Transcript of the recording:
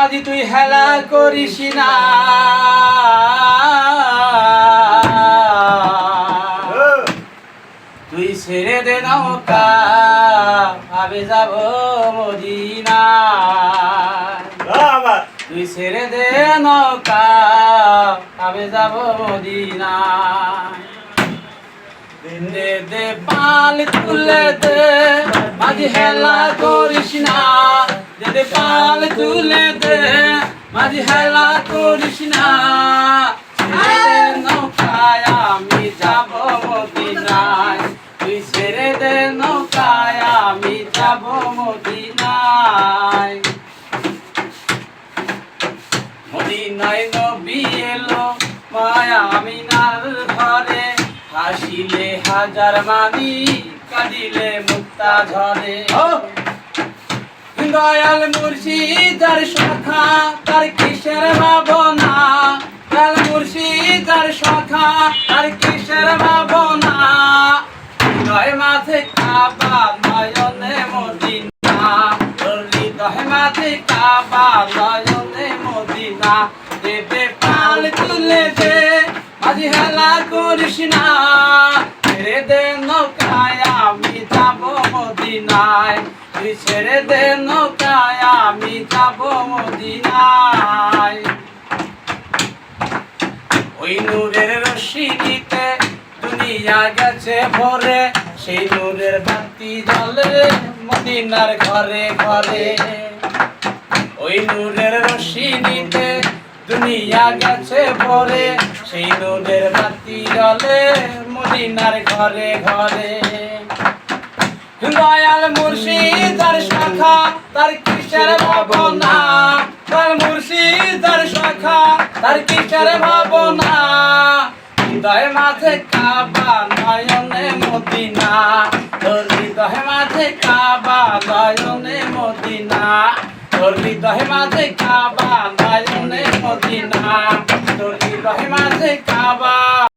মাঝি তুই হেলা করিস না। তুই ছেড়ে দে নৌকা ভাবে যাব মদিনা। তুই ছেড়ে দে নৌকা ভাবে যাব মদিনা। দে দে পাল তুলে দে মাঝি হেলা করিস না। তুলে দে, মাঝি হেলা করিস না। নৌকায়, আমি যাব মদিনায়। তুই ছেড়ে দে নৌকায়, আমি যাব মদিনায়। মদিনায় নবী এলো মায়া আমিনার ঘরে। হাসিলে হাজার মানি, কাঁদিলে মুক্তা ঝরে। দয়াল মুর্শিদার সখা তার কিসের ভাবনা? দয়াল মুর্শিদার সখা তার কিসের ভাবনা? হৃদয় মাঝে কাবা, নয়নে মদিনা। হৃদয় মাঝে কাবা, নয়নে মদিনা। দেবে পাল তুলে দে আজি হেলা করিস না। ছেড়ে দে নৌকায়, আমি যাব মদিনায়। ছেড়ে দে নৌকায়, আমি যাব মদিনায়। ওই নূরের রশ্মি দিতে দুনিয়া গেছে ভরে, সেই নূরের বাতি জ্বলে মদিনার ঘরে ঘরে। ওই নূরের রশ্মি দিতে দুনিয়া গেছে ভরে, সেই নূরের বাতি জ্বলে মদিনার ঘরে ঘরে। দয়াল মুর্শিদার শাখা, তার কিসের ভাবনা? তার মুর্শিদার শাখা, তার কিসের ভাবনা? হৃদয় মাঝে কাবা নয়নে মদিনা। তোর হৃদয় মাঝে কাবা নয়নে মদিনা। তোর হৃদয় মাঝে কাবা নয়নে মদিনা। তোর হৃদয় মাঝে কাবা